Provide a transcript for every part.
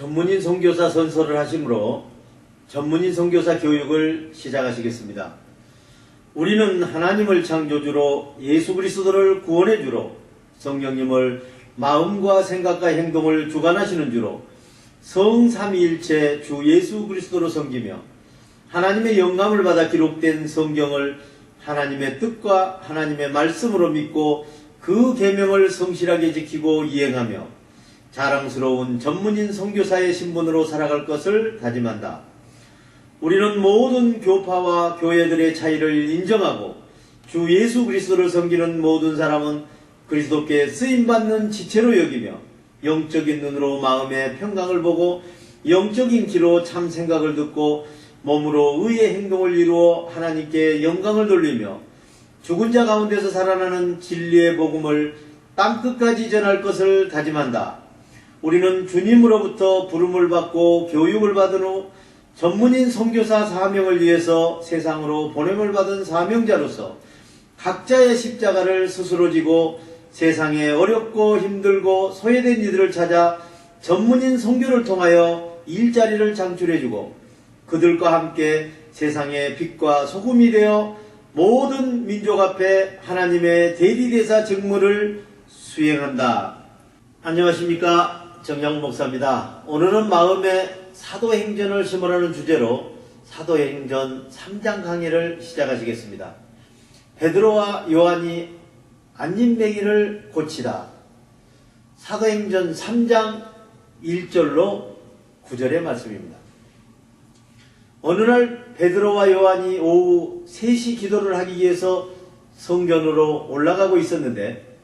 전문인 선교사 선서를 하시므로 전문인 선교사 교육을 시작하시겠습니다. 우리는 하나님을 창조주로 예수 그리스도를 구원해 주로 성령님을 마음과 생각과 행동을 주관하시는 주로 성삼위일체 주 예수 그리스도로 섬기며 하나님의 영감을 받아 기록된 성경을 하나님의 뜻과 하나님의 말씀으로 믿고 그 계명을 성실하게 지키고 이행하며 자랑스러운 전문인 선교사의 신분으로 살아갈 것을 다짐한다. 우리는 모든 교파와 교회들의 차이를 인정하고 주 예수 그리스도를 섬기는 모든 사람은 그리스도께 쓰임받는 지체로 여기며 영적인 눈으로 마음의 평강을 보고 영적인 귀로 참 생각을 듣고 몸으로 의의 행동을 이루어 하나님께 영광을 돌리며 죽은 자 가운데서 살아나는 진리의 복음을 땅끝까지 전할 것을 다짐한다. 우리는 주님으로부터 부름을 받고 교육을 받은 후 전문인 선교사 사명을 위해서 세상으로 보냄을 받은 사명자로서 각자의 십자가를 스스로 지고 세상에 어렵고 힘들고 소외된 이들을 찾아 전문인 선교를 통하여 일자리를 창출해주고 그들과 함께 세상의 빛과 소금이 되어 모든 민족 앞에 하나님의 대리대사 직무를 수행한다. 안녕하십니까 정양 목사입니다. 오늘은 마음의 사도행전을 심으라는 주제로 사도행전 3장 강의를 시작하시겠습니다. 베드로와 요한이 안진뱅이를 고치다. 사도행전 3장 1절로 9절의 말씀입니다. 어느 날 베드로와 요한이 오후 3시 기도를 하기 위해서 성전으로 올라가고 있었는데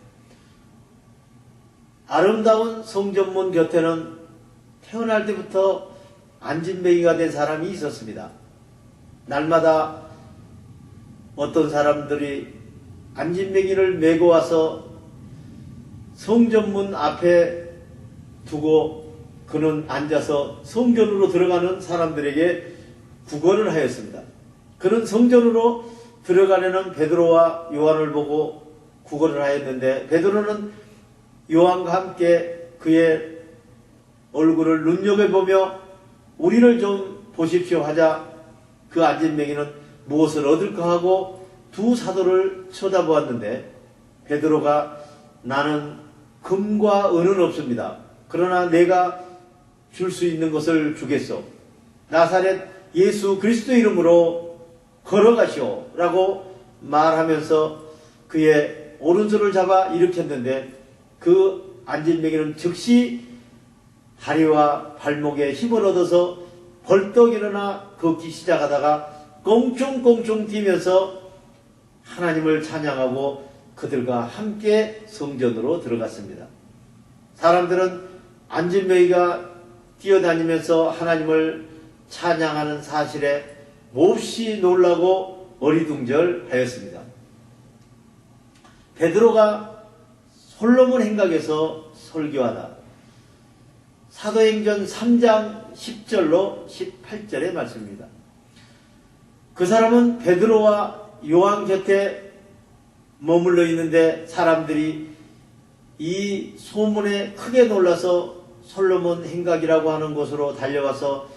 아름다운 성전문 곁에는 태어날 때부터 안진뱅이가 된 사람이 있었습니다. 날마다 어떤 사람들이 안진뱅이를 메고 와서 성전문 앞에 두고 그는 앉아서 성전으로 들어가는 사람들에게 구걸을 하였습니다. 그는 성전으로 들어가려는 베드로와 요한을 보고 구걸을 하였는데 베드로는 요한과 함께 그의 얼굴을 눈여겨보며 우리를 좀 보십시오 하자 그 안진뱅이는 무엇을 얻을까 하고 두 사도를 쳐다보았는데 베드로가 나는 금과 은은 없습니다. 그러나 내가 줄 수 있는 것을 주겠소. 나사렛 예수 그리스도 이름으로 걸어가시오. 라고 말하면서 그의 오른손을 잡아 일으켰는데 그 안진뱅이는 즉시 다리와 발목에 힘을 얻어서 벌떡 일어나 걷기 시작하다가 꽁충꽁충 뛰면서 하나님을 찬양하고 그들과 함께 성전으로 들어갔습니다. 사람들은 안진뱅이가 뛰어다니면서 하나님을 찬양하는 사실에 몹시 놀라고 어리둥절하였습니다. 베드로가 솔로몬 행각에서 설교하다. 사도행전 3장 10절로 18절의 말씀입니다. 그 사람은 베드로와 요한 곁에 머물러 있는데 사람들이 이 소문에 크게 놀라서 솔로몬 행각이라고 하는 곳으로 달려와서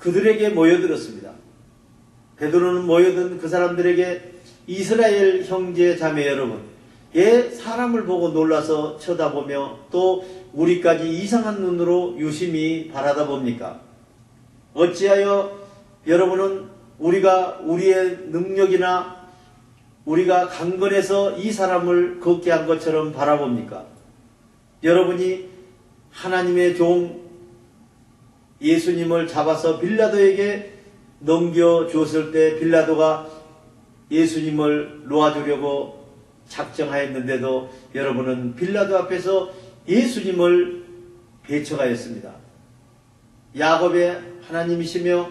그들에게 모여들었습니다. 베드로는 모여든 그 사람들에게 이스라엘 형제 자매 여러분, 예 사람을 보고 놀라서 쳐다보며 또 우리까지 이상한 눈으로 유심히 바라다 봅니까? 어찌하여 여러분은 우리가 우리의 능력이나 우리가 강건해서 이 사람을 걷게 한 것처럼 바라봅니까? 여러분이 하나님의 종 예수님을 잡아서 빌라도에게 넘겨주었을 때 빌라도가 예수님을 놓아주려고 작정하였는데도 여러분은 빌라도 앞에서 예수님을 배척하였습니다. 야곱의 하나님이시며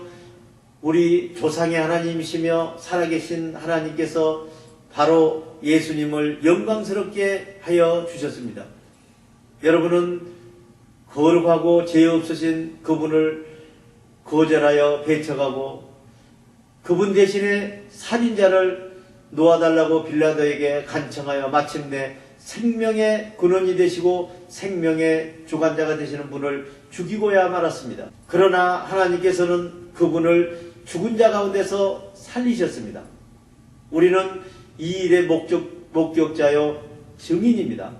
우리 조상의 하나님이시며 살아계신 하나님께서 바로 예수님을 영광스럽게 하여 주셨습니다. 여러분은 거룩하고 죄 없으신 그분을 거절하여 배척하고 그분 대신에 살인자를 놓아달라고 빌라도에게 간청하여 마침내 생명의 근원이 되시고 생명의 주관자가 되시는 분을 죽이고야 말았습니다. 그러나 하나님께서는 그분을 죽은 자 가운데서 살리셨습니다. 우리는 이 일의 목적, 목격자요 증인입니다.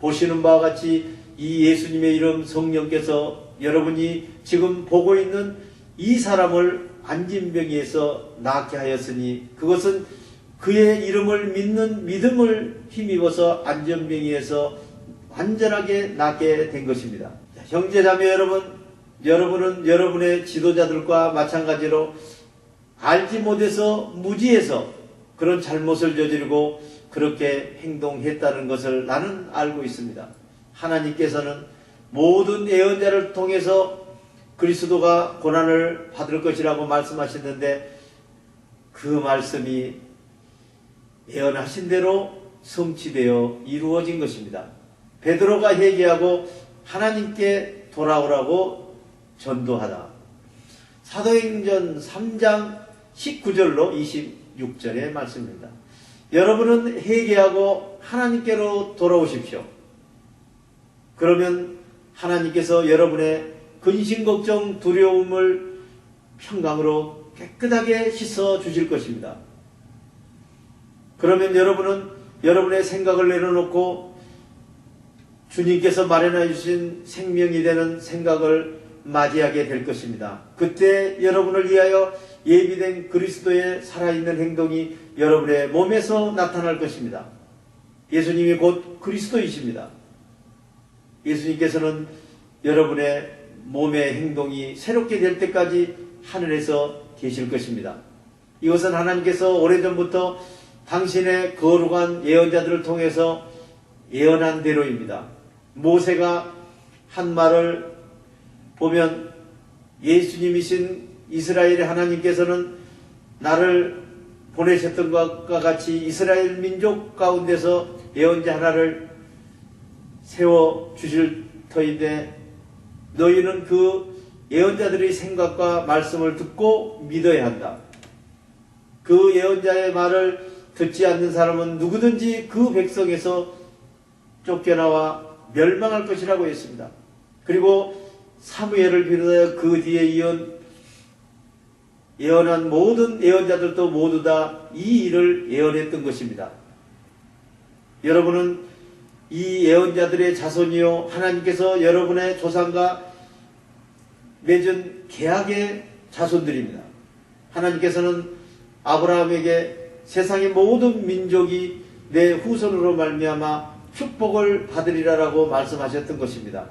보시는 바와 같이 이 예수님의 이름 성령께서 여러분이 지금 보고 있는 이 사람을 안진병이에서 낫게 하였으니 그것은 그의 이름을 믿는 믿음을 힘입어서 안전병이에서 완전하게 낫게 된 것입니다. 자, 형제자매 여러분, 여러분은 여러분의 지도자들과 마찬가지로 알지 못해서 무지해서 그런 잘못을 저지르고 그렇게 행동했다는 것을 나는 알고 있습니다. 하나님께서는 모든 예언자를 통해서 그리스도가 고난을 받을 것이라고 말씀하셨는데 그 말씀이 예언하신 대로 성취되어 이루어진 것입니다. 베드로가 회개하고 하나님께 돌아오라고 전도하다. 사도행전 3장 19절로 26절의 말씀입니다. 여러분은 회개하고 하나님께로 돌아오십시오. 그러면 하나님께서 여러분의 근심, 걱정, 두려움을 평강으로 깨끗하게 씻어 주실 것입니다. 그러면 여러분은 여러분의 생각을 내려놓고 주님께서 마련해 주신 생명이 되는 생각을 맞이하게 될 것입니다. 그때 여러분을 위하여 예비된 그리스도의 살아있는 행동이 여러분의 몸에서 나타날 것입니다. 예수님이 곧 그리스도이십니다. 예수님께서는 여러분의 몸의 행동이 새롭게 될 때까지 하늘에서 계실 것입니다. 이것은 하나님께서 오래전부터 당신의 거룩한 예언자들을 통해서 예언한 대로입니다. 모세가 한 말을 보면 예수님이신 이스라엘의 하나님께서는 나를 보내셨던 것과 같이 이스라엘 민족 가운데서 예언자 하나를 세워 주실 터인데 너희는 그 예언자들의 생각과 말씀을 듣고 믿어야 한다. 그 예언자의 말을 듣지 않는 사람은 누구든지 그 백성에서 쫓겨나와 멸망할 것이라고 했습니다. 그리고 사무엘을 비롯하여 그 뒤에 예언 예언한 모든 예언자들도 모두 다 이 일을 예언했던 것입니다. 여러분은 이 예언자들의 자손이요 하나님께서 여러분의 조상과 맺은 계약의 자손들입니다. 하나님께서는 아브라함에게 세상의 모든 민족이 내 후손으로 말미암아 축복을 받으리라라고 말씀하셨던 것입니다.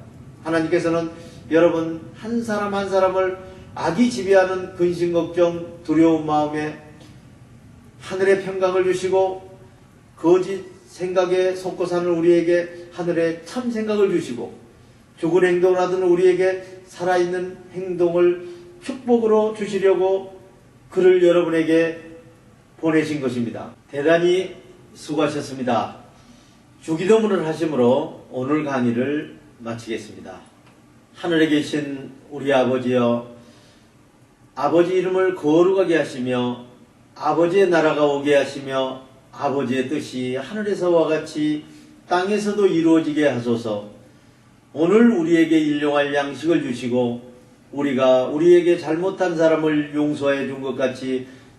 하나님께서는 여러분 한 사람 한 사람을 악이 지배하는 근심 걱정 두려운 마음에 하늘의 평강을 주시고 거짓 생각에 속고 사는 우리에게 하늘의 참 생각을 주시고 죽은 행동을 하던 우리에게 살아있는 행동을 축복으로 주시려고 그를 여러분에게 보내신 것입니다. 대단히 수고하셨습니다. 주기도문을 하심으로 오늘 강의를 마치겠습니다. 하늘에 계신 우리 아버지여 아버지 이름을 거룩하게 하시며 아버지의 나라가 오게 하시며 아버지의 뜻이 하늘에서와 같이 땅에서도 이루어지게 하소서 오늘 우리에게 일용할 양식을 주시고 우리가 우리에게 잘못한 사람을 용서해 준 것 같이